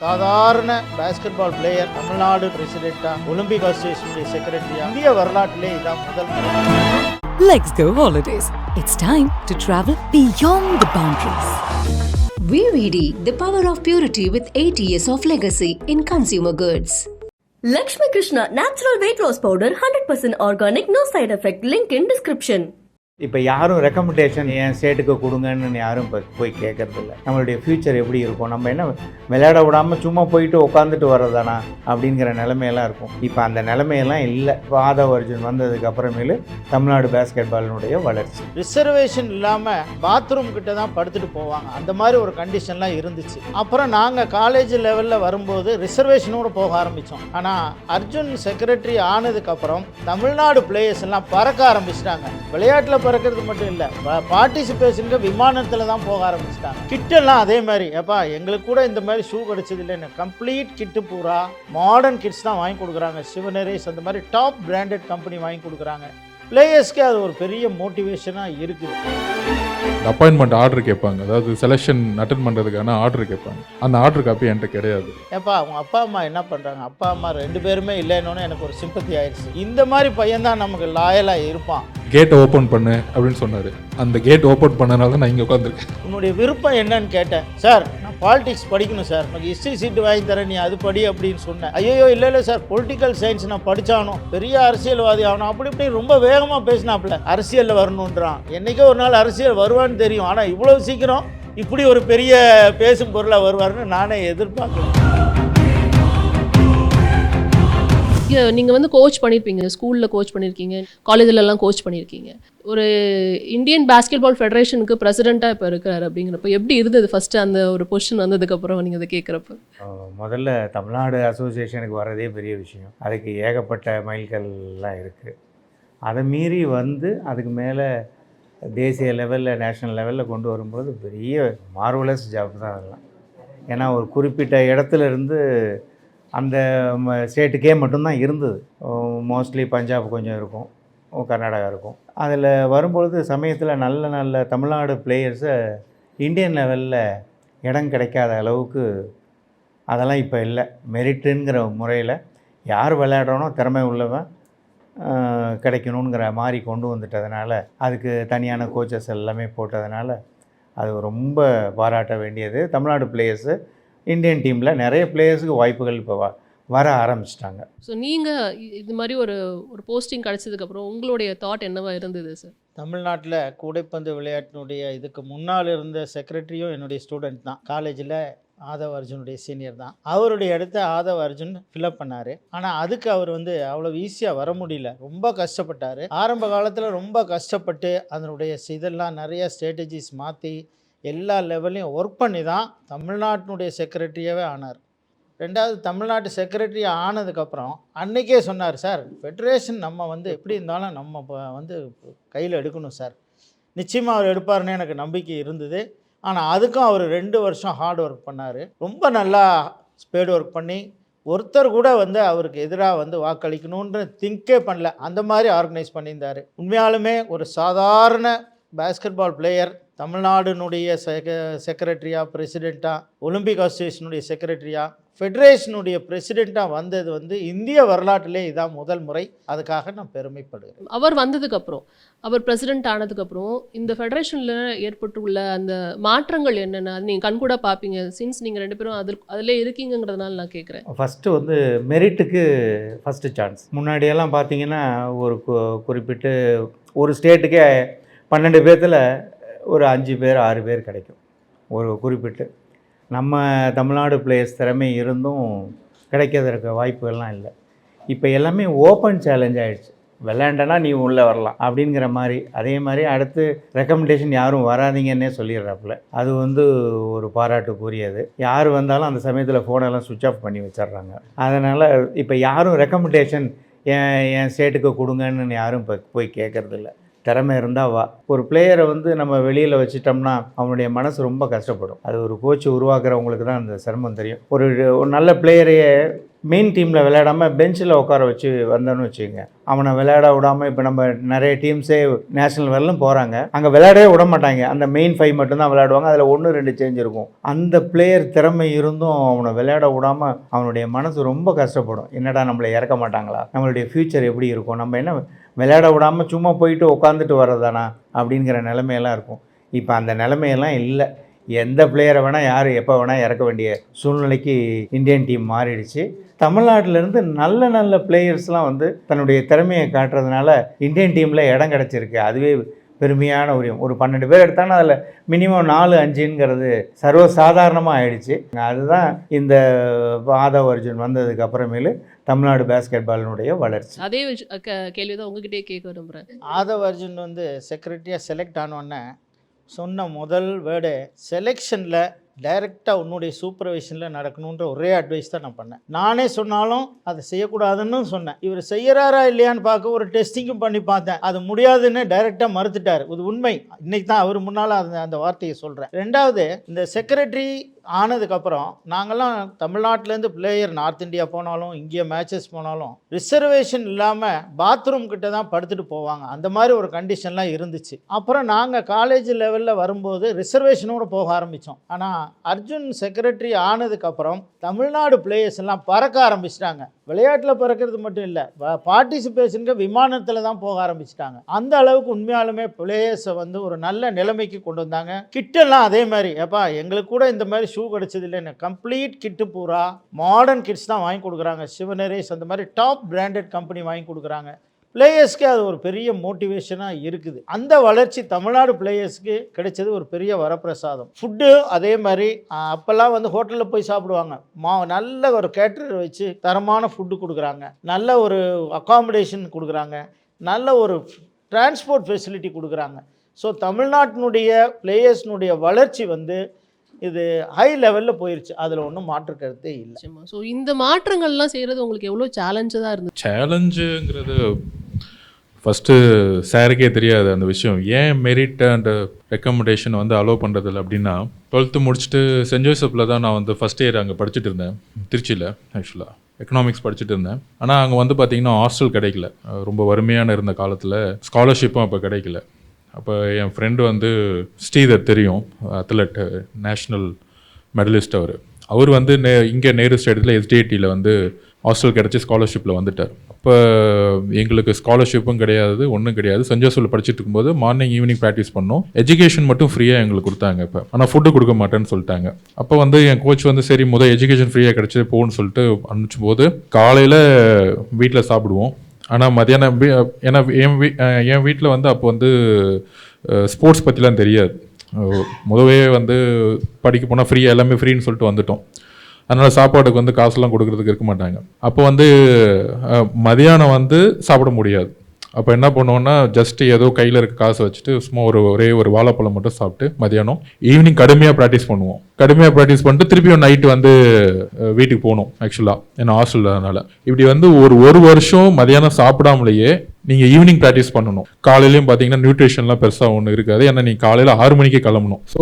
சாதாரண basketball player Tamil Nadu பிரசிடென்டா Olympic அசோசியேஷனுடைய செக்ரட்டரியா இந்திய வரலாற்றிலே இதான் முதல் Let's go holidays. It's time to travel beyond the boundaries. VVD, the power of purity with 80 years of legacy in consumer goods. Lakshmi Krishna natural weight loss powder 100% organic no side effect link in description இப்போ யாரும் recommendation என் ஸ்டேட்டுக்கு கொடுங்கன்னு யாரும் இப்போ போய் கேட்கறதில்ல நம்மளுடைய future எப்படி இருக்கும்? நம்ம என்ன விளையாட விடாமல் சும்மா போயிட்டு உட்காந்துட்டு வர்றதானா? அப்படிங்கிற நிலைமையெல்லாம் இருக்கும். இப்போ அந்த நிலைமையெல்லாம் இல்லை. இப்போ ஆதவ அர்ஜுன் வந்ததுக்கு அப்புறமேலு தமிழ்நாடு பேஸ்கெட் பாலினுடைய வளர்ச்சி. ரிசர்வேஷன் இல்லாமல் பாத்ரூம் கிட்ட தான் படுத்துட்டு போவாங்க. அந்த மாதிரி ஒரு கண்டிஷன்லாம் இருந்துச்சு. அப்புறம் நாங்கள் காலேஜ் லெவலில் வரும்போது ரிசர்வேஷனோட போக ஆரம்பித்தோம் ஆனால் அர்ஜுன் செக்ரட்டரி ஆனதுக்கப்புறம் தமிழ்நாடு பிளேயர்ஸ் எல்லாம் பறக்க ஆரம்பிச்சிட்டாங்க. விளையாட்டில் பறக்கிறது மட்டும் இல்லை. பார்ட்டிசிபேஷனுக்கு விமானத்தில் தான் போக ஆரம்பிச்சிட்டாங்க. கிட்டெல்லாம் அதே மாதிரி. ஏப்பா எங்களுக்கு கூட இந்த மாதிரி ஷூ கிடச்சது இல்லைன்னு. கம்ப்ளீட் கிட்டு பூரா மாடர்ன் கிட்ஸ் தான் வாங்கி கொடுக்குறாங்க. சிவனரேஸ் அந்த மாதிரி டாப் பிராண்டட் கம்பெனி வாங்கி கொடுக்குறாங்க. பிளேயர்ஸ்க்கு அது ஒரு பெரிய மோட்டிவேஷனாக இருக்குது. அப்பாயின்மெண்ட் ஆர்டர் கேட்பாங்க. அதாவது செலெக்ஷன் அட்டன் பண்ணுறதுக்கான ஆர்டர் கேட்பாங்க. அந்த ஆர்டர் காப்பி என்கிட்ட கிடையாது. ஏப்பா அவங்க அப்பா அம்மா என்ன பண்ணுறாங்க அப்பா அம்மா ரெண்டு பேருமே இல்லைன்னு எனக்கு ஒரு சிம்பத்தி ஆயிடுச்சு. இந்த மாதிரி பையன் தான் நமக்கு லாயலாக இருப்பான். கேட்டை ஓப்பன் பண்ணு அப்படின்னு சொன்னார். அந்த கேட் ஓப்பன் பண்ணனால நான் இங்கே உட்காந்துருக்கேன் உன்னுடைய விருப்பம் என்னன்னு கேட்டேன். சார் பாலிடிக்ஸ் படிக்கணும் சார். உனக்கு ஹிஸ்ட்ரி சீட்டு வாங்கி தரேன் நீ அது படி அப்படின்னு சொன்னேன். ஐயோ இல்லை இல்லை சார். பொலிட்டிக்கல் சயின்ஸ் நான் படித்தானோ பெரிய அரசியல்வாதி ஆகணும் அப்படி இப்படி ரொம்ப வேகமாக பேசினாப்புல. அரசியலில் வரணுன்றான். என்றைக்கோ ஒரு நாள் அரசியல் வருவான்னு தெரியும். ஆனால் இவ்வளோ சீக்கிரம் இப்படி ஒரு பெரிய பேசும் பொருளாக வருவாருன்னு நானே எதிர்பார்க்கணும் நீங்கள் வந்து கோச் பண்ணியிருப்பீங்க ஸ்கூலில் கோச் பண்ணியிருக்கீங்க காலேஜிலலாம் கோச் பண்ணியிருக்கீங்க ஒரு இந்தியன் பாஸ்கெட் பால் ஃபெடரேஷனுக்கு பிரசிடெண்ட்டாக இப்போ இருக்கிறார் அப்படிங்கிறப்ப எப்படி இருந்தது ஃபஸ்ட்டு அந்த ஒரு பொசிஷன் வந்ததுக்கப்புறம் நீங்கள் அதை கேட்குறப்ப? முதல்ல தமிழ்நாடு அசோசியேஷனுக்கு வர்றதே பெரிய விஷயம். அதுக்கு ஏகப்பட்ட மைல்கள்லாம் இருக்குது அதை மீறி வந்து அதுக்கு மேலே தேசிய லெவலில் நேஷ்னல் லெவலில் கொண்டு வரும்போது பெரிய மார்வலஸ் ஜாப் தான் அதெல்லாம். ஏன்னா ஒரு குறிப்பிட்ட இடத்துல இருந்து அந்த ஸ்டேட்டுக்கே மட்டும்தான் இருந்தது. மோஸ்ட்லி பஞ்சாப் கொஞ்சம் இருக்கும். கர்நாடகா இருக்கும். அதில் வரும்பொழுது சமயத்தில் நல்ல நல்ல தமிழ்நாடு பிளேயர்ஸை இந்தியன் லெவலில் இடம் கிடைக்காத அளவுக்கு அதெல்லாம் இப்போ இல்லை. மெரிட்டுங்கிற முறையில் யார் விளையாடுறனோ திறமை உள்ளவன் கிடைக்கணுங்கிற மாதிரி கொண்டு வந்துட்டதுனால அதுக்கு தனியான கோச்சஸ் எல்லாமே போட்டதுனால அது ரொம்ப பாராட்ட வேண்டியது தமிழ்நாடு பிளேயர்ஸு இந்தியன் டீமில் நிறைய பிளேயர்ஸுக்கு வாய்ப்புகள் இப்போ வ வர ஆரம்பிச்சிட்டாங்க. ஸோ நீங்க இ- இது மாதிரி ஒரு ஒரு போஸ்டிங் கிடைச்சதுக்கு அப்புறம் உங்களுடைய தாட் என்னவா இருந்தது சார் தமிழ்நாட்டில் கூடைப்பந்து விளையாட்டினுடைய இதுக்கு முன்னால் இருந்த செக்ரட்டரியும் என்னுடைய ஸ்டூடெண்ட் தான். காலேஜில் ஆதவ் அர்ஜுனுடைய சீனியர் தான். அவருடைய இடத்த ஆதவ் அர்ஜுன் ஃபில்அப் பண்ணார். ஆனால் அதுக்கு அவர் வந்து அவ்வளோ ஈஸியாக வர முடியல. ரொம்ப கஷ்டப்பட்டார். ஆரம்ப காலத்தில் ரொம்ப கஷ்டப்பட்டு அதனுடைய இதெல்லாம் நிறைய ஸ்ட்ராட்டஜிஸ் மாற்றி எல்லா லெவல்லையும் ஒர்க் பண்ணி தான் தமிழ்நாட்டினுடைய செக்ரட்டரியாகவே ஆனார். ரெண்டாவது தமிழ்நாட்டு செக்ரட்டரி ஆனதுக்கப்புறம் அன்னைக்கே சொன்னார் சார் ஃபெடரேஷன் நம்ம வந்து எப்படி இருந்தாலும் நம்ம வந்து கையில் எடுக்கணும் சார். நிச்சயமாக அவர் எடுப்பார்னு எனக்கு நம்பிக்கை இருந்தது. ஆனால் அதுக்கும் அவர் ரெண்டு வருஷம் ஹார்ட் ஒர்க் பண்ணார். ரொம்ப நல்லா ஸ்பீட் ஒர்க் பண்ணி ஒருத்தர் கூட வந்து அவருக்கு எதிராக வந்து வாக்களிக்கணுன்ற திங்கே பண்ணல. அந்த மாதிரி ஆர்கனைஸ் பண்ணியிருந்தார். உண்மையாலுமே ஒரு சாதாரண பேஸ்கெட் பால் பிளேயர் தமிழ்நாடுனுடைய செக செக்ரட்டரியா பிரசிடெண்ட்டாக ஒலிம்பிக் அசோசியேஷனுடைய செக்ரட்டரியா ஃபெடரேஷனுடைய பிரசிடெண்ட்டாக வந்தது வந்து இந்திய வரலாற்றிலே இதான் முதல் முறை. அதுக்காக நான் பெருமைப்படுகிறேன். அவர் வந்ததுக்கு அப்புறம் அவர் பிரசிடென்ட் ஆனதுக்கு அப்புறம் இந்த ஃபெடரேஷன்ல ஏற்பட்டுள்ள அந்த மாற்றங்கள் என்னென்ன? அது நீங்க கண்கூட பார்ப்பீங்க. சின்ஸ் நீங்க ரெண்டு பேரும் அதில் அதில் இருக்கீங்கங்கிறதுனால நான் கேட்குறேன். ஃபஸ்ட்டு வந்து மெரிட்டுக்கு ஃபஸ்ட்டு சான்ஸ் முன்னாடியெல்லாம் பார்த்தீங்கன்னா ஒரு கு- குறிப்பிட்டு ஒரு ஸ்டேட்டுக்கே பன்னெண்டு பேர்த்தில் ஒரு அஞ்சு பேர் ஆறு பேர் கிடைக்கும். ஒரு குறிப்பிட்டு. நம்ம தமிழ்நாடு பிளேயர்ஸ் திறமை இருந்தும் கிடைக்கிறதுக்கு வாய்ப்புகள்லாம் இல்லை. இப்போ எல்லாமே ஓப்பன் சேலஞ்ச் ஆகிடுச்சு விளையாண்டனா நீ உள்ளே வரலாம் அப்படிங்கிற மாதிரி. அதே மாதிரி அடுத்து ரெக்கமெண்டேஷன் யாரும் வராதிங்கன்னே சொல்லிடுறாப்புல. அது வந்து ஒரு பாராட்டுக்குரியது. யார் வந்தாலும் அந்த சமயத்தில் ஃபோனெல்லாம் சுவிட்ச் ஆஃப் பண்ணி வச்சிடுறாங்க. அதனால் இப்போ யாரும் ரெக்கமெண்டேஷன் என் என் ஸ்டேட்டுக்கு கொடுங்கன்னு யாரும் இப்போ போய் கேட்குறதில்ல திறமை இருந்தால் வா. ஒரு பிளேயரை வந்து நம்ம வெளியில் வச்சுட்டோம்னா அவனுடைய மனசு ரொம்ப கஷ்டப்படும். அது ஒரு கோச் உருவாக்குறவங்களுக்கு தான் அந்த சிரமம் தெரியும். ஒரு ஒரு நல்ல பிளேயரையே மெயின் டீமில் விளையாடாமல் பெஞ்சில் உட்கார வச்சு வந்தோன்னு வச்சுக்கோங்க. அவனை விளையாட விடாமல் இப்போ நம்ம நிறைய டீம்ஸே நேஷனல் வரலும் போகிறாங்க அங்கே விளையாடவே விட மாட்டாங்க. அந்த மெயின் ஃபைவ் மட்டும்தான் விளையாடுவாங்க. அதில் ஒன்று ரெண்டு சேஞ்ச் இருக்கும். அந்த பிளேயர் திறமை இருந்தும் அவனை விளையாட விடாமல் அவனுடைய மனசு ரொம்ப கஷ்டப்படும். என்னடா நம்மளை இறக்க மாட்டாங்களா? நம்மளுடைய ஃப்யூச்சர் எப்படி இருக்கும்? நம்ம என்ன விளையாட விடாமல் சும்மா போயிட்டு உட்காந்துட்டு வர்றதானா அப்படிங்கிற நிலைமையெல்லாம் இருக்கும். இப்போ அந்த நிலைமையெல்லாம் இல்லை. எந்த பிளேயரை வேணால் யார் எப்போ வேணால் இறக்க வேண்டிய சூழ்நிலைக்கு இந்தியன் டீம் மாறிடுச்சு. தமிழ்நாட்டிலேருந்து நல்ல நல்ல பிளேயர்ஸ்லாம் வந்து தன்னுடைய திறமையை காட்டுறதுனால இந்தியன் டீமில் இடம் கிடச்சிருக்கு. அதுவே பெருமையான ஒரு ஒரு பன்னெண்டு பேர் எடுத்தாலும் அதில் மினிமம் நாலு அஞ்சுங்கிறது சர்வசாதாரணமாக ஆயிடுச்சு. அதுதான் இந்த ஆதவ் அர்ஜுன் வந்ததுக்கு அப்புறமேலு தமிழ்நாடு பேஸ்கெட் பாலினுடைய வளர்ச்சி. அதே விஷ- க- கேள்விதான் உங்ககிட்டயே கேட்க விரும்புறேன். ஆதவ் அர்ஜுன் வந்து செக்ரட்டரியாக செலக்ட் ஆனோடனே சொன்ன முதல் வேர்டு செலெக்ஷனில் டைரெக்டாக உன்னுடைய சூப்பர்வைஷனில் நடக்கணுன்ற ஒரே அட்வைஸ் தான் நான் பண்ணேன். நானே சொன்னாலும் அதை செய்யக்கூடாதுன்னு சொன்னேன். இவர் செய்யறாரா இல்லையான்னு பார்க்க ஒரு டெஸ்டிங்கும் பண்ணி பார்த்தேன். அது முடியாதுன்னு டைரெக்டாக மறுத்துட்டார். இது உண்மை. இன்னைக்கு தான் அவர் முன்னால் அந்த அந்த வார்த்தையை சொல்கிறேன் ரெண்டாவது இந்த செக்ரட்டரி ஆனதுக்கப்புறம் நாங்கள்லாம் தமிழ்நாட்டிலேருந்து பிளேயர் நார்த் இந்தியா போனாலும் இங்கே மேட்சஸ் போனாலும் ரிசர்வேஷன் இல்லாமல் பாத்ரூம் கிட்ட தான் படுத்துட்டு போவாங்க. அந்த மாதிரி ஒரு கண்டிஷன்லாம் இருந்துச்சு. அப்புறம் நாங்கள் காலேஜ் லெவலில் வரும்போது ரிசர்வேஷனோடு போக ஆரம்பித்தோம் ஆனால் அர்ஜுன் செக்ரட்டரி ஆனதுக்கப்புறம் தமிழ்நாடு பிளேயர்ஸ் எல்லாம் பறக்க ஆரம்பிச்சிட்டாங்க. விளையாட்டில் பறக்கிறது மட்டும் இல்லை பார்ட்டிசிபேஷனுக்கு விமானத்தில் தான் போக ஆரம்பிச்சிட்டாங்க. அந்த அளவுக்கு உண்மையாலுமே பிளேயர்ஸை வந்து ஒரு நல்ல நிலைமைக்கு கொண்டு வந்தாங்க. கிட்டெல்லாம் அதே மாதிரி ஏப்பா எங்களுக்கு கூட இந்த மாதிரி ஷூ கிடச்சது இல்லைன்னு கம்ப்ளீட் கிட்டு பூரா மாடர்ன் கிட்ஸ் தான் வாங்கி கொடுக்குறாங்க. சிவனரேஸ் அந்த மாதிரி டாப் பிராண்டட் கம்பெனி வாங்கி கொடுக்குறாங்க. பிளேயர்ஸ்க்கு அது ஒரு பெரிய மோட்டிவேஷனாக இருக்குது. அந்த வளர்ச்சி தமிழ்நாடு பிளேயர்ஸ்க்கு கிடைச்சது ஒரு பெரிய வரப்பிரசாதம். ஃபுட்டு அதே மாதிரி அப்போல்லாம் வந்து ஹோட்டலில் போய் சாப்பிடுவாங்க. மா நல்ல ஒரு கேட்டர் வச்சு தரமான ஃபுட்டு கொடுக்குறாங்க. நல்ல ஒரு அக்காமடேஷன் கொடுக்குறாங்க. நல்ல ஒரு டிரான்ஸ்போர்ட் ஃபெசிலிட்டி கொடுக்குறாங்க. ஸோ தமிழ்நாட்டினுடைய பிளேயர்ஸ்னுடைய வளர்ச்சி வந்து இது ஹை லெவலில் போயிருச்சு. அதில் ஒன்றும் மாற்று கருத்தே இல்லை. ஸோ இந்த மாற்றங்கள்லாம் செய்யறது உங்களுக்கு எவ்வளோ சேலஞ்சதாக இருந்துச்சு? சேலஞ்சுங்கிறது ஃபஸ்ட்டு சாருக்கே தெரியாது அந்த விஷயம். ஏன் மெரிட் அண்ட் ரெக்கமெண்டேஷன் வந்து அலோவ் பண்ணுறதில்ல அப்படின்னா டுவெல்த்து முடிச்சுட்டு சென்ட் ஜோசப்பில் தான் நான் வந்து ஃபஸ்ட் இயர் அங்கே படிச்சுட்டு இருந்தேன். திருச்சியில் ஆக்சுவலாக எக்கனாமிக்ஸ் படிச்சுட்டு இருந்தேன். ஆனால் அங்கே வந்து பார்த்திங்கன்னா ஹாஸ்டல் கிடைக்கல. ரொம்ப வறுமையான இருந்த காலத்தில் ஸ்காலர்ஷிப்பும் அப்போ கிடைக்கல. அப்போ என் ஃப்ரெண்டு வந்து ஸ்ரீதர் தெரியும் அத்லட் நேஷ்னல் மெடலிஸ்ட் அவர். அவர் வந்து நே இங்கே நேரு ஸ்டேடியத்தில் எஸ்டிஐடியில் வந்து ஹாஸ்டல் கிடச்சி ஸ்காலர்ஷிப்பில் வந்துட்டார். அப்போ எங்களுக்கு ஸ்காலர்ஷிப்பும் கிடையாது ஒன்றும் கிடையாது. சென்ட் படிச்சுட்டு இருக்கும்போது மார்னிங் ஈவினிங் ப்ராக்டிஸ் பண்ணோம். எஜுகேஷன் மட்டும் ஃப்ரீயாக எங்களுக்கு கொடுத்தாங்க இப்போ. ஆனால் ஃபுட்டு கொடுக்க மாட்டேன்னு சொல்லிட்டாங்க. அப்போ வந்து என் கோச் வந்து சரி முதல் எஜுகேஷன் ஃப்ரீயாக கிடச்சி போகணும்னு சொல்லிட்டு அனுப்பிச்சும் போது காலையில் வீட்டில் சாப்பிடுவோம். ஆனால் மதியானம் ஏன்னா என் வீ என் வீட்டில் வந்து அப்போ வந்து ஸ்போர்ட்ஸ் பற்றிலாம் தெரியாது. முதவே வந்து படிக்க போனால் ஃப்ரீயாக எல்லாமே ஃப்ரீன்னு சொல்லிட்டு வந்துட்டோம். அதனால் சாப்பாடுக்கு வந்து காசுலாம் கொடுக்கறதுக்கு இருக்க மாட்டாங்க. அப்போ வந்து மதியானம் வந்து சாப்பிட முடியாது. அப்போ என்ன பண்ணுவோன்னா ஜஸ்ட் ஏதோ கையில் இருக்க காசை வச்சுட்டு சும்மா ஒரு ஒரே ஒரு வாழைப்பழம் மட்டும் சாப்பிட்டு மதியானம் ஈவினிங் கடுமையாக ப்ராக்டிஸ் பண்ணுவோம். கடுமையாக ப்ராக்டிஸ் பண்ணிட்டு திருப்பியும் நைட்டு வந்து வீட்டுக்கு போகணும் ஆக்சுவலாக ஏன்னா ஹாஸ்டல் அதனால் இப்படி வந்து ஒரு ஒரு வருஷம் மதியானம் சாப்பிடாமலேயே நீங்கள் ஈவினிங் ப்ராக்டிஸ் பண்ணணும். காலையிலையும் பார்த்தீங்கன்னா நியூட்ரிஷன்லாம் பெருசாக ஒன்று இருக்காது. ஏன்னா நீங்கள் காலையில் ஆறு மணிக்கே கிளம்பணும். ஸோ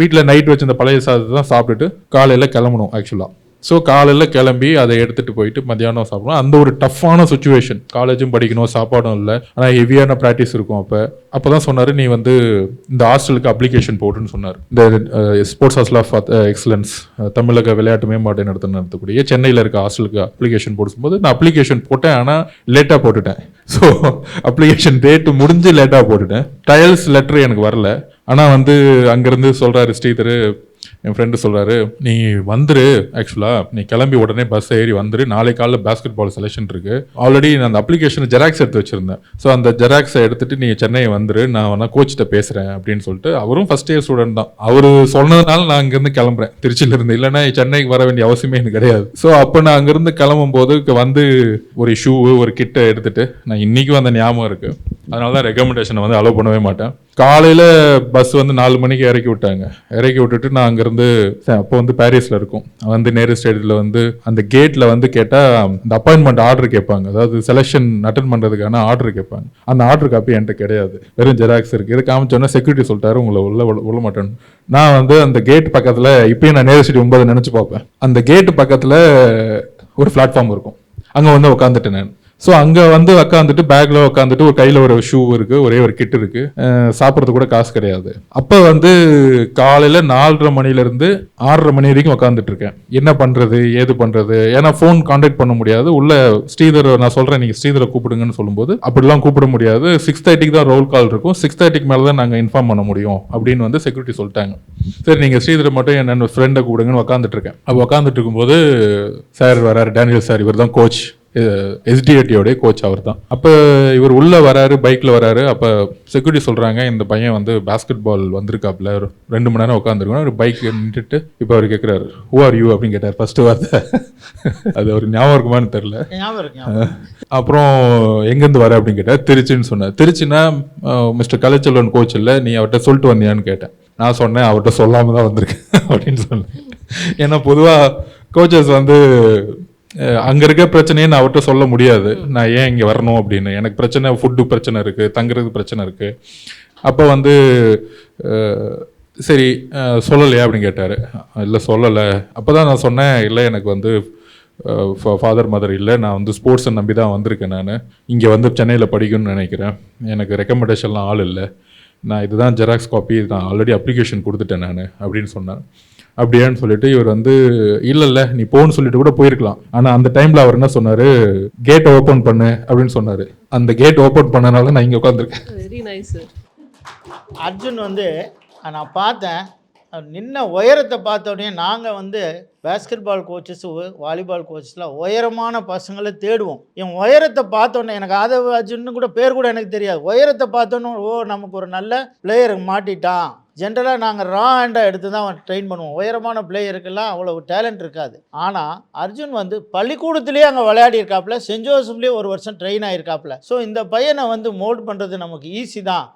வீட்டில் நைட் வச்சு இந்த பழைய சாதத்தை தான் சாப்பிட்டுட்டு காலையில் கிளம்பணும் ஆக்சுவலாக ஸோ காலையில் கிளம்பி அதை எடுத்துகிட்டு போயிட்டு மத்தியானம் சாப்பிடணும். அந்த ஒரு டஃப்பான சுச்சுவேஷன் காலேஜும் படிக்கணும் சாப்பாடும் இல்லை. ஆனால் ஹெவியான ப்ராக்டிஸ் இருக்கும் அப்போ. அப்போ தான் சொன்னார் நீ வந்து இந்த ஹாஸ்டலுக்கு அப்ளிகேஷன் போட்டுன்னு சொன்னார். இந்த ஸ்போர்ட்ஸ் ஹாஸ்டல் ஆஃப் எக்ஸலன்ஸ் தமிழக விளையாட்டு மேம்பாடு நடத்த நடத்தக்கூடிய சென்னையில் இருக்க ஹாஸ்டலுக்கு அப்ளிகேஷன் போடும்போது நான் அப்ளிகேஷன் போட்டேன் ஆனால் லேட்டாக போட்டுட்டேன். ஸோ அப்ளிகேஷன் டேட்டு முடிஞ்சு லேட்டாக போட்டுட்டேன். ட்ரையல்ஸ் லெட்டர் எனக்கு வரல. ஆனால் வந்து அங்கேருந்து சொல்கிறாரு ஸ்ரீதர் என் ஃப்ரெண்டு சொல்கிறாரு நீ வந்துரு ஆக்சுவலாக நீ கிளம்பி உடனே பஸ் ஏறி வந்துரு. நாளை காலையில் பேஸ்கெட் பால் செலெக்ஷன் இருக்கு. ஆல்ரெடி நான் அந்த அப்ளிகேஷன் ஜெராக்ஸ் எடுத்து வச்சிருந்தேன். ஸோ அந்த ஜெராக்ஸை எடுத்துட்டு நீ சென்னை வந்துரு. நான் வேணா கோச்சிட்ட பேசுகிறேன் அப்படின்னு சொல்லிட்டு அவரும் ஃபர்ஸ்ட் இயர் ஸ்டூடெண்ட் தான். அவர் சொன்னதுனால நான் அங்கேருந்து கிளம்புறேன். திருச்சியிலிருந்து இல்லைன்னா சென்னைக்கு வர வேண்டிய அவசியமே எனக்கு கிடையாது. ஸோ அப்போ நான் அங்கேருந்து கிளம்பும் போது வந்து ஒரு ஷூ ஒரு கிட்டை எடுத்துட்டு நான் இன்னைக்கும் அந்த ஞாபகம் இருக்குது அதனால தான் ரெக்கமெண்டேஷனை வந்து அலோவ் பண்ணவே மாட்டேன். காலையில் பஸ் வந்து நாலு மணிக்கு இறக்கி விட்டாங்க. இறக்கி விட்டுட்டு நான் அங்கேருந்து அப்போ வந்து பாரிஸில் இருக்கும். வந்து நேரு ஸ்டேடியத்தில் வந்து அந்த கேட்டில் வந்து கேட்டால் இந்த அப்பாயின்மெண்ட் ஆர்டர் கேட்பாங்க. அதாவது செலெக்ஷன் அட்டன் பண்ணுறதுக்கான ஆர்டர் கேட்பாங்க. அந்த ஆர்டர் காப்பி என்கிட்ட கிடையாது. வெறும் ஜெராக்ஸ் இருக்குது இதை காமிச்சோன்னே செக்யூரிட்டி சொல்லிட்டாரு உங்களை உள்ள உள்ள மாட்டேன் நான் வந்து அந்த கேட் பக்கத்தில் இப்பயும் நான் நேரு ஸ்டேடி ஒன்பது நினச்சி பார்ப்பேன். அந்த கேட்டு பக்கத்தில் ஒரு பிளாட்ஃபார்ம் இருக்கும். அங்கே வந்து உட்காந்துட்டேன் நான். ஸோ அங்கே வந்து உக்காந்துட்டு பேக்கில் உட்காந்துட்டு ஒரு கையில் ஒரு ஷூ இருக்குது ஒரே ஒரு கிட் இருக்குது சாப்பிட்றது கூட காசு கிடையாது. அப்போ வந்து காலையில் நாலரை மணிலேருந்து ஆறரை மணி வரைக்கும் உட்காந்துட்டு இருக்கேன். என்ன பண்ணுறது ஏது பண்ணுறது ஏன்னா ஃபோன் காண்டாக்ட் பண்ண முடியாது. உள்ள ஸ்ரீதர் நான் சொல்கிறேன் நீங்கள் ஸ்ரீதரை கூப்பிடுங்கன்னு சொல்லும்போது அப்படிலாம் கூப்பிட முடியாது. சிக்ஸ் தேர்ட்டிக்கு தான் ரோல் கால் இருக்கும். சிக்ஸ் தேர்ட்டிக்கு மேலே தான் நாங்கள் இன்ஃபார்ம் பண்ண முடியும் அப்படின்னு வந்து செக்யூரிட்டி சொல்லிட்டாங்க. சரி நீங்கள் ஸ்ரீதரை மட்டும் என்னென்ன ஃப்ரெண்டை கூப்பிடுங்கன்னு உட்காந்துட்டு இருக்கேன். அப்போ உக்காந்துட்டு இருக்கும்போது சார் வராரு டேனியல் சார் இவர் தான் கோச் எஸ்டிஏடியோடைய கோச் அவர் தான். அப்போ இவர் உள்ளே வராரு பைக்கில் வராரு. அப்போ செக்யூரிட்டி சொல்கிறாங்க இந்த பையன் வந்து பாஸ்கெட் பால் வந்திருக்காப்புல ரெண்டு மணி நேரம் உட்காந்துருக்கணும் ஒரு பைக் நின்றுட்டு இப்போ அவர் கேட்குறாரு ஹூ ஆர் யூ அப்படின்னு கேட்டார். ஃபர்ஸ்ட் வார்த்தை. அது ஒரு ஞாபகம் இருக்குமான்னு தெரில. அப்புறம் எங்கேருந்து வர அப்படின்னு கேட்டார். திருச்சின்னு சொன்னார். திருச்சினா மிஸ்டர் கலைச்செல்வன் கோச் இல்லை நீ அவர்கிட்ட சொல்லிட்டு வந்தியான்னு கேட்டேன். நான் சொன்னேன் அவர்கிட்ட சொல்லாம தான் வந்திருக்கேன் அப்படின்னு சொன்னேன். ஏன்னா பொதுவாக கோச்சஸ் வந்து அங்க இருக்க பிரச்சனையை நான் அவர்கிட்ட சொல்ல முடியாது. நான் ஏன் இங்க வரணும் அப்படின்னு. எனக்கு பிரச்சனை ஃபுட்டு பிரச்சனை இருக்கு தங்குறது பிரச்சனை இருக்கு. அப்போ வந்து சரி சொல்லலையா அப்படின்னு கேட்டார். இல்லை சொல்லலை. அப்போ தான் நான் சொன்னேன் இல்லை எனக்கு வந்து ஃபாதர் மதர் இல்லை. நான் வந்து ஸ்போர்ட்ஸை நம்பி தான் வந்திருக்கேன் நான். இங்கே வந்து சென்னையில் படிக்கணும்னு நினைக்கிறேன். எனக்கு ரெக்கமெண்டேஷன்லாம் ஆள் இல்லை. நான் இதுதான் ஜெராக்ஸ் காப்பி நான் ஆல்ரெடி அப்ளிகேஷன் கொடுத்துட்டேன் நான் அப்படின்னு சொன்னேன் அப்படியான்னு சொல்லிட்டு இவர் வந்து இல்லை இல்லை நீ போன்னு சொல்லிட்டு கூட போயிருக்கலாம். ஆனால் அந்த டைமில் அவர் என்ன சொன்னார்? கேட் ஓப்பன் பண்ணு அப்படின்னு சொன்னார். அந்த கேட் ஓப்பன் பண்ணனால நான் இங்கே உட்காந்துருக்கேன் வெரி நைஸ் அர்ஜுன் வந்து நான் பார்த்தேன் நின்ன உயரத்தை பார்த்த உடனே நாங்கள் வந்து பேஸ்கெட் பால் கோச்சஸ் வாலிபால் கோச்சஸ்லாம் உயரமான பசங்களை தேடுவோம். என் உயரத்தை பார்த்தோன்னே எனக்கு ஆதவ அர்ஜுன்னு கூட பேர் கூட எனக்கு தெரியாது. உயரத்தை பார்த்தோன்னே ஓ நமக்கு ஒரு நல்ல பிளேயர் மாட்டிட்டான். ஜென்ரலாக நாங்கள் ரா ஹேண்டாக எடுத்து தான் ட்ரெயின் பண்ணுவோம். உயரமான பிளேயருக்கெல்லாம் அவ்வளோ டேலண்ட் இருக்காது. ஆனால் அர்ஜுன் வந்து பள்ளிக்கூடத்துலேயே அங்கே விளையாடி இருக்காப்புல சென்ட் ஜோசப்லேயே ஒரு வருஷம் ட்ரெயின் ஆகிருக்காப்புல ஸோ இந்த பையனை வந்து மோல்ட் பண்ணுறது நமக்கு ஈஸி தான்.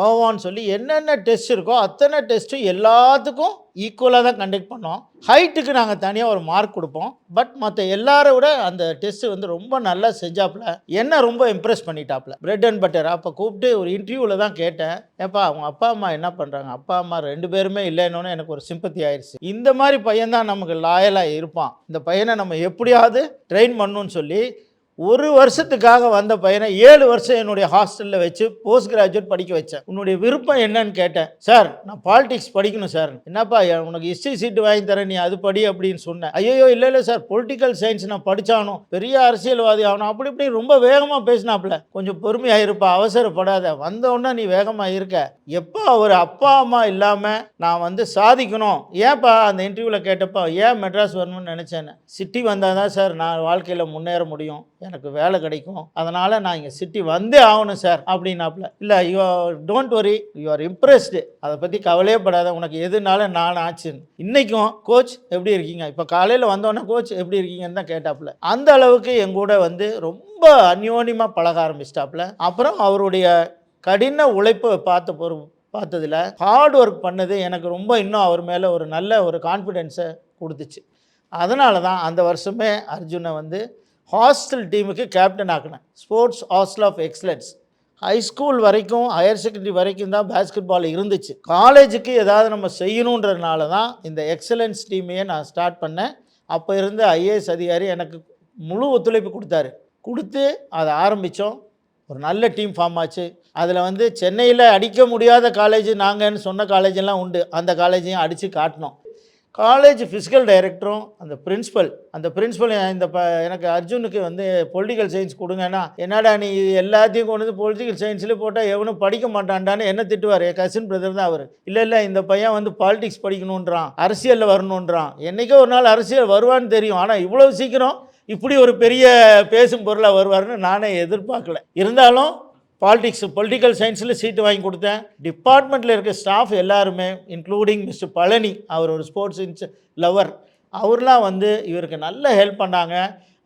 பகவான் சொல்லி என்னென்ன டெஸ்ட் இருக்கோ அத்தனை டெஸ்ட்டும் எல்லாத்துக்கும் ஈக்குவலாக தான் கண்டக்ட் பண்ணோம். ஹைட்டுக்கு நாங்கள் தனியாக ஒரு மார்க் கொடுப்போம். பட் மற்ற எல்லாரை விட அந்த டெஸ்ட்டு வந்து ரொம்ப நல்லா செஞ்சாப்புல. என்ன ரொம்ப இம்ப்ரெஸ் பண்ணிட்டாப்புல. பிரெட் அண்ட் பட்டர் அப்போ கூப்பிட்டு ஒரு இன்டர்வியூவில் தான் கேட்டேன். ஏப்பா அவங்க அப்பா அம்மா என்ன பண்ணுறாங்க அப்பா அம்மா ரெண்டு பேருமே இல்லைன்னு எனக்கு ஒரு சிம்பத்தி ஆயிடுச்சு இந்த மாதிரி பையன் தான் நமக்கு லாயலாக இருப்பான். இந்த பையனை நம்ம எப்படியாவது ட்ரெயின் பண்ணணும்னு சொல்லி ஒரு வருஷத்துக்காக வந்த பையனை ஏழு வருஷம் என்னுடைய ஹாஸ்டலில் வச்சு போஸ்ட் கிராஜுவேட் படிக்க வச்சேன். உன்னுடைய விருப்பம் என்னன்னு கேட்டேன். சார் நான் பாலிடிக்ஸ் படிக்கணும் சார். என்னப்பா உனக்கு ஹிஸ்ட்ரி சீட்டு வாங்கி தரேன் நீ அது படி அப்படின்னு சொன்னேன். ஐயோ இல்லை இல்லை சார் பொலிட்டிக்கல் சயின்ஸ் நான் படித்தானோ பெரிய அரசியல்வாதி ஆகணும் அப்படி இப்படி ரொம்ப வேகமாக பேசினாப்புல கொஞ்சம் பொறுமையாக இருப்பா அவசரப்படாத. வந்த உடனே நீ வேகமாக இருக்க. எப்போ அவர் அப்பா அம்மா இல்லாமல் நான் வந்து சாதிக்கணும்? ஏன்ப்பா அந்த இன்டர்வியூவில் கேட்டப்போ ஏன் மெட்ராஸ் வரணும்னு நினச்சேன்னு. சிட்டி வந்தால் தான் சார் நான் வாழ்க்கையில் முன்னேற முடியும். எனக்கு வேலை கிடைக்கும். அதனால் நான் இங்கே சிட்டி வந்தே ஆகணும் சார் அப்படின்னாப்புல. இல்லை you don't worry you are impressed அதை பற்றி கவலையே படாத உனக்கு எதுனாலும் நான் ஆச்சுன்னு இன்றைக்கும் கோச் எப்படி இருக்கீங்க? இப்போ காலையில் வந்தோன்னே கோச் எப்படி இருக்கீங்கன்னு தான் கேட்டாப்புல. அந்த அளவுக்கு என் கூட வந்து ரொம்ப அந்யோன்யமாக பழக ஆரம்பிச்சிட்டாப்புல. அப்புறம் அவருடைய கடின உழைப்பை பார்த்த பொறு பார்த்ததில் ஹார்ட் ஒர்க் பண்ணது எனக்கு ரொம்ப இன்னும் அவர் மேலே ஒரு நல்ல ஒரு கான்ஃபிடென்ஸை கொடுத்துச்சு. அதனால தான் அந்த வருஷமே அர்ஜுனை வந்து ஹாஸ்டல் டீமுக்கு captain ஆக்கினேன். Sports hostel of excellence high school வரைக்கும் ஹையர் செகண்டரி வரைக்கும் தான் பேஸ்கெட் பால் இருந்துச்சு. காலேஜுக்கு ஏதாவது நம்ம செய்யணுன்றதுனால தான் இந்த எக்ஸலன்ஸ் டீமையே நான் ஸ்டார்ட் பண்ணேன். அப்போ இருந்த ஐஏஎஸ் அதிகாரி எனக்கு முழு ஒத்துழைப்பு கொடுத்தாரு. கொடுத்து அதை ஆரம்பித்தோம் ஒரு நல்ல டீம் ஃபார்ம் ஆச்சு. அதில் வந்து சென்னையில் அடிக்க முடியாத காலேஜ் நாங்கன்னு சொன்ன காலேஜெல்லாம் உண்டு. அந்த காலேஜையும் அடித்து காட்டினோம். காலேஜ் ஃபிசிக்கல் டைரக்டரும் அந்த பிரின்ஸிபல் அந்த பிரின்ஸிபல் இந்த ப எனக்கு அர்ஜுனுக்கு வந்து பொலிட்டிக்கல் சயின்ஸ் கொடுங்கன்னா என்னடா நீ எல்லாத்தையும் கொண்டு வந்து பொலிட்டிக்கல் சயின்ஸ்லேயே போட்டால் எவனும் படிக்க மாட்டான்டான்னு என்ன திட்டுவார்? என் கசின் பிரதர் தான் அவர். இல்லை இல்லை இந்த பையன் வந்து பாலிடிக்ஸ் படிக்கணுன்றான் அரசியலில் வரணுன்றான். என்றைக்கோ ஒரு நாள் அரசியல் வருவான்னு தெரியும். ஆனால் இவ்வளோ சீக்கிரம் இப்படி ஒரு பெரிய பேசும் பொருளாக வருவார்னு நானே எதிர்பார்க்கல. இருந்தாலும் பாலிடிக்ஸ் பொலிட்டிக்கல் சயின்ஸில் சீட்டு வாங்கி கொடுத்தேன். டிபார்ட்மெண்ட்டில் இருக்க ஸ்டாஃப் எல்லாருமே இன்க்ளூடிங் மிஸ்டர் பழனி அவர் ஒரு ஸ்போர்ட்ஸ் இன்ஸ் லவர் அவர்லாம் வந்து இவருக்கு நல்ல ஹெல்ப் பண்ணாங்க.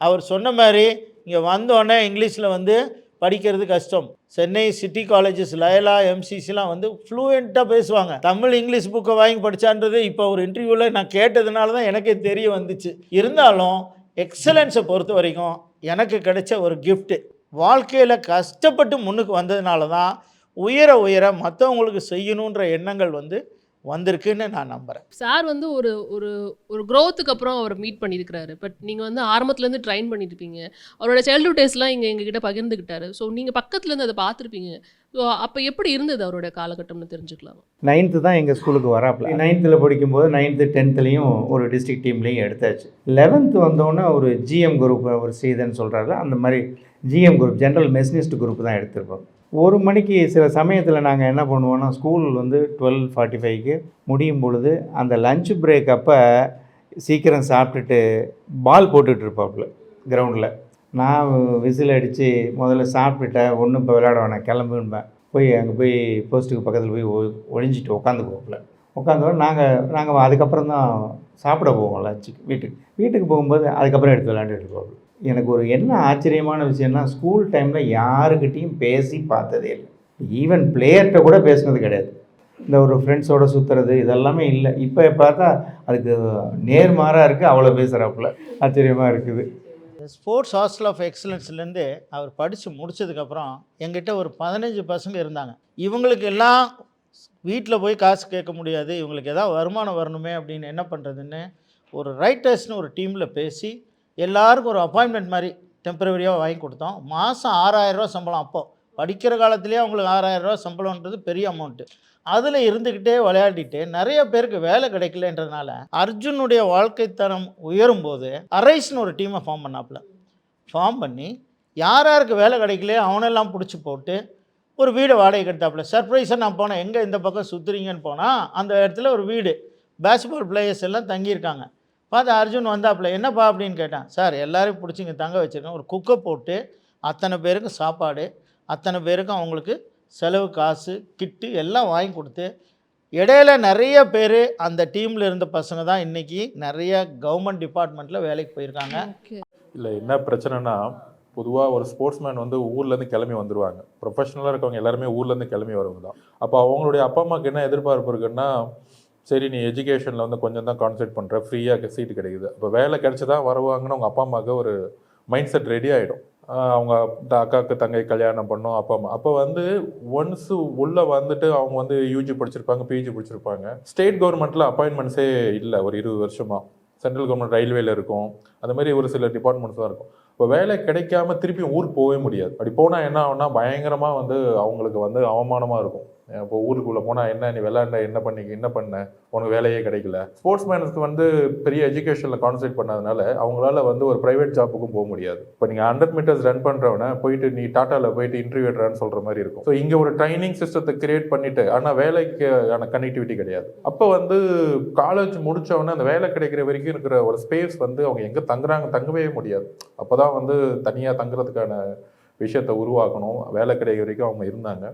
அவர் சொன்ன மாதிரி இங்கே வந்தோடனே இங்கிலீஷில் வந்து படிக்கிறது கஷ்டம். சென்னை சிட்டி காலேஜஸ் லயலா எம்சிசிலாம் வந்து ஃப்ளூயண்ட்டாக பேசுவாங்க. தமிழ் இங்கிலீஷ் புக்கை வாங்கி படித்தான்றது இப்போ ஒரு இன்டர்வியூவில் நான் கேட்டதுனால தான் எனக்கே தெரிய வந்துச்சு. இருந்தாலும் எக்ஸலன்ஸை பொறுத்த வரைக்கும் எனக்கு கிடைச்ச ஒரு கிஃப்ட்டு வாழ்க்கையில் கஷ்டப்பட்டு முன்னுக்கு வந்ததுனால தான் உயர உயர மற்றவங்களுக்கு செய்யணுன்ற எண்ணங்கள் வந்து வந்திருக்குன்னு நான் நம்புகிறேன் சார் வந்து ஒரு ஒரு ஒரு க்ரோத்துக்கு அப்புறம் அவர் மீட் பண்ணியிருக்கிறாரு. பட் நீங்கள் வந்து ஆரம்பத்துலேருந்து ட்ரைன் பண்ணியிருப்பீங்க. அவரோட சைல்ட்ஹுட் டேஸ்லாம் இங்கே எங்ககிட்ட பகிர்ந்துக்கிட்டாரு ஸோ நீங்கள் பக்கத்துலேருந்து அதை பார்த்துருப்பீங்க. ஸோ அப்போ எப்படி இருந்தது அவரோட காலகட்டம்னு தெரிஞ்சுக்கலாம். நைன்த்து தான் எங்கள் ஸ்கூலுக்கு வராப்புல. நைன்த்தில் படிக்கும்போது நைன்த்து டென்த்துலேயும் ஒரு டிஸ்ட்ரிக்ட் டீம்லேயும் எடுத்தாச்சு. லெவன்த்து வந்தோடனே ஒரு ஜிஎம் குரூப் ஒரு சீதன் சொல்கிறாரு அந்த மாதிரி GM group general machinist group தான் எடுத்திருப்போம். ஒரு மணிக்கு சில சமயத்தில் நாங்கள் என்ன பண்ணுவோன்னா ஸ்கூல் வந்து டுவெல் ஃபார்ட்டி ஃபைவ்க்கு முடியும் பொழுது அந்த லஞ்ச் பிரேக் அப்போ சீக்கிரம் சாப்பிட்டுட்டு பால் போட்டுட்ருப்பாப்புல கிரவுண்டில் நான் விசில் அடித்து முதல்ல சாப்பிட்டுட்டேன் ஒன்றும் இப்போ விளையாட வேணாம் கிளம்புன்பேன் போய் அங்கே போய் போஸ்ட்டுக்கு பக்கத்தில் போய் ஒ- உட்காந்து உட்காந்துக்குவோம்ல உட்காந்தோட நாங்கள் நாங்கள் அதுக்கப்புறம் தான் சாப்பிட போவோம் லஞ்சுக்கு வீட்டுக்கு. வீட்டுக்கு போகும்போது அதுக்கப்புறம் எடுத்து விளையாண்டுட்டு இருப்போம் எனக்கு ஒரு என்ன ஆச்சரியமான விஷயம்னா ஸ்கூல் டைமில் யாருக்கிட்டேயும் பேசி பார்த்ததே இல்லை. ஈவன் பிளேயர்கிட்ட கூட பேசினது கிடையாது. இந்த ஒரு ஃப்ரெண்ட்ஸோட சுற்றுறது இதெல்லாமே இல்லை. இப்போ பார்த்தா அதுக்கு நேர்மாறாக இருக்குது அவ்வளோ பேசுகிறாப்புல ஆச்சரியமாக இருக்குது. ஸ்போர்ட்ஸ் ஹாஸ்டல் ஆஃப் எக்ஸலன்ஸ்லேருந்து அவர் படித்து முடிச்சதுக்கப்புறம் எங்கிட்ட ஒரு பதினஞ்சு பசங்க இருந்தாங்க. இவங்களுக்கு எல்லாம் வீட்டில் போய் காசு கேட்க முடியாது. இவங்களுக்கு எதாவது வருமானம் வரணுமே அப்படின்னு என்ன பண்ணுறதுன்னு ஒரு ரைட்டர்ஸ்னு ஒரு டீமில் பேசி எல்லாருக்கும் ஒரு அப்பாயின்மெண்ட் மாதிரி டெம்பரவரியாக வாங்கி கொடுத்தோம். மாதம் ஆறாயிரரூவா சம்பளம் அப்போது படிக்கிற காலத்துலேயே அவங்களுக்கு ஆறாயிரரூவா சம்பளம்ன்றது பெரிய அமௌண்ட்டு அதில் இருந்துக்கிட்டே விளையாடிட்டு நிறைய பேருக்கு வேலை கிடைக்கலன்றதுனால அர்ஜுனுடைய வாழ்க்கை தரம் உயரும்போது அரைஸ்னு ஒரு டீமை ஃபார்ம் பண்ணாப்புல. ஃபார்ம் பண்ணி யார் யாருக்கு வேலை கிடைக்கலையோ அவனெல்லாம் பிடிச்சி போட்டு ஒரு வீடு வாடகைக்கு எடுத்தாப்புல சர்ப்ரைஸாக நான் போனேன். எங்கே இந்த பக்கம் சுற்றுறீங்கன்னு போனால் அந்த இடத்துல ஒரு வீடு. பேஸ்பால் பிளேயர்ஸ் எல்லாம் தங்கியிருக்காங்க. பார்த்து அர்ஜுன் வந்தாப்புல என்னப்பா? அப்படின்னு கேட்டான். சார் எல்லாரையும் பிடிச்சி இங்கே தங்க வச்சுருக்கேன். ஒரு குக்கை போட்டு அத்தனை பேருக்கு சாப்பாடு அத்தனை பேருக்கும் அவங்களுக்கு செலவு காசு கிட்டு எல்லாம் வாங்கி கொடுத்து இடையில நிறைய பேர் அந்த டீமில் இருந்த பசங்க தான் இன்றைக்கி நிறைய கவர்மெண்ட் டிபார்ட்மெண்ட்டில் வேலைக்கு போயிருக்காங்க. இல்லை என்ன பிரச்சனைனா பொதுவாக ஒரு ஸ்போர்ட்ஸ்மேன் வந்து ஊர்லேருந்து கிளம்பி வந்துருவாங்க. ப்ரொஃபஷனலாக இருக்கவங்க எல்லாருமே ஊர்லேருந்து கிளம்பி வரவங்க தான். அப்போ அவங்களுடைய அப்பா அம்மாவுக்கு என்ன எதிர்பார்ப்பு இருக்குன்னா சரி நீ எஜுகேஷனில் வந்து கொஞ்சம் தான் கான்சென்ட்ரேட் பண்ணுற ஃப்ரீயாக சீட்டு கிடைக்குது. அப்போ வேலை கிடைச்சி தான் வருவாங்கன்னு அவங்க அப்பா அம்மாவுக்கு ஒரு மைண்ட் செட் ரெடி ஆகிடும் அவங்க அக்காவுக்கு தங்கை கல்யாணம் பண்ணோம் அப்பா அம்மா. அப்போ வந்து ஒன்ஸ் உள்ளே வந்துட்டு அவங்க வந்து யூஜி படிச்சிருப்பாங்க பிஜி படிச்சிருப்பாங்க. ஸ்டேட் கவர்மெண்ட்டில் அப்பாயின்மெண்ட்ஸே இல்லை ஒரு இருபது வருஷமாக சென்ட்ரல் கவர்மெண்ட் ரயில்வேல இருக்கும். அந்த மாதிரி ஒரு சில டிபார்ட்மெண்ட்ஸ் தான் இருக்கும். இப்போ வேலை கிடைக்காம திருப்பி ஊருக்கு போகவே முடியாது. அப்படி போனால் என்ன ஆகும்னா பயங்கரமாக வந்து அவங்களுக்கு வந்து அவமானமாக இருக்கும். இப்போ ஊருக்குள்ளே போனால் என்ன நீ விளாண்ட என்ன பண்ணி என்ன பண்ண? உனக்கு வேலையே கிடைக்கல. ஸ்போர்ட்ஸ் மேனுக்கு வந்து பெரிய எஜுகேஷனில் கான்சென்ட்ரேட் பண்ணாதனால அவங்களால வந்து ஒரு ப்ரைவேட் ஜாப்புக்கும் போக முடியாது. இப்போ நீங்கள் ஹண்ட்ரட் மீட்டர்ஸ் ரன் பண்ணுறவன போயிட்டு நீ டாட்டாவில் போயிட்டு இன்டர்வியூ எடுறான்னு சொல்கிற மாதிரி இருக்கும். ஸோ இங்கே ஒரு ட்ரைனிங் சிஸ்டத்தை கிரியேட் பண்ணிட்டு ஆனால் வேலைக்கான கனெக்டிவிட்டி கிடையாது. அப்போ வந்து காலேஜ் முடித்தவொடனே அந்த வேலை கிடைக்கிற வரைக்கும் இருக்கிற ஒரு ஸ்பேஸ் வந்து அவங்க எங்கே தங்குறாங்க தங்கவே முடியாது. அப்போ தான் வந்து தனியாக தங்குறதுக்கான விஷயத்தை உருவாக்கணும். வேலை கிடைக்கிற வரைக்கும் அவங்க இருந்தாங்க.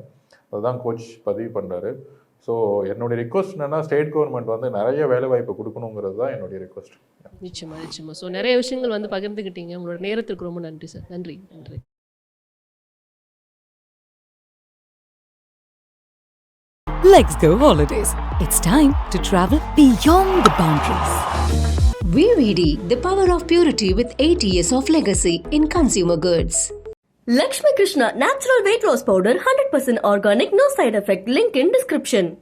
அதுதான் கோச் பதிவு பண்ணுறாரு ஸோ என்னுடைய ரிக்வஸ்ட் என்னன்னா ஸ்டேட் கவர்மெண்ட் வந்து நிறைய வேலை வாய்ப்பு கொடுக்கணுங்கிறது தான் என்னுடைய ரிக்வஸ்ட் நிச்சயமா நிச்சயமா ஸோ நிறைய விஷயங்கள் வந்து பகிர்ந்துக்கிட்டீங்க உங்களோட நேரத்துக்கு ரொம்ப நன்றி சார் நன்றி நன்றி Let's go holidays. It's time to travel beyond the boundaries. VVD, the power of purity with 80 years of legacy in consumer goods. Lakshmi Krishna Natural Weight Loss Powder 100% organic, no side effect. Link in description.